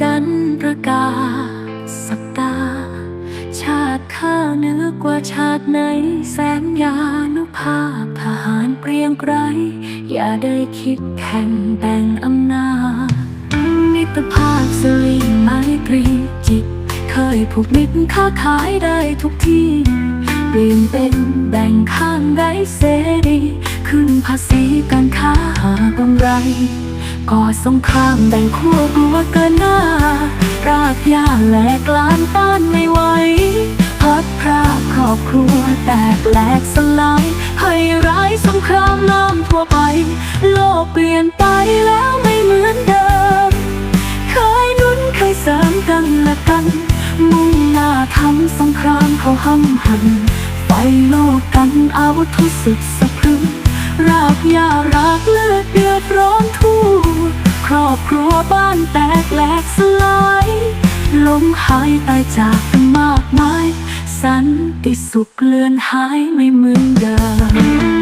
ฉันประกาศสักดาชาติข้าเหนือกว่าชาติไหน แสนยานุภาพทหารเปรียงไกร อย่าได้คิดแข่งแบ่งอำนาจมิตรภาพสลิงไมตรีจิต เคยผูกมิตรค้าขายได้ทุกที่เปลี่ยนเป็นแบ่งข้างได้เสรี ขึ้นภาษีการค้าหากำไร ก่อสงครามแบ่งขั้วกลัวเกินหน้า รากหญ้าแหลกลานต้านไม่ไหวพัดพรากครอบครัวแตกแหลกสลายให้ร้ายสงครามน้ำทั่วไป โลกเปลี่ยนไปแล้วไม่เหมือนเดิม เคยนุนเคยเสริมกันและกัน มุ่งหน้าทำสงครามเขาห้ำหันไฟโลกกันอาวุธทุสุดสะพรึงรากหญ้ารากเลือดเดือดร้อนทั่วคร อบครัวบ้านแตกแหลกสลายล้มหายตายจากกันมากมาย สันติสุขเลือนหายไม่เหมือนเดิม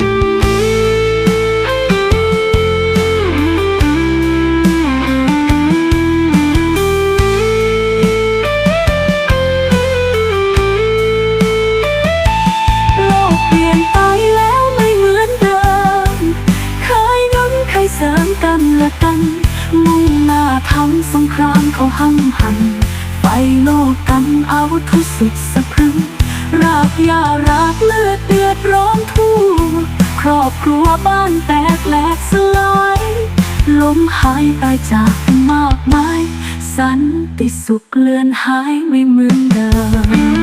ทำสงครามเขาห้ำหันไฟโลกกันอาวุธทุสุดสะพรึง รากยารากเลือดเดือดร้อนทั่วครอบครัวบ้านแตกแหลกสลายล้มหายตายจากมากมาย สันติสุขเลือนหายไม่เหมือนเดิม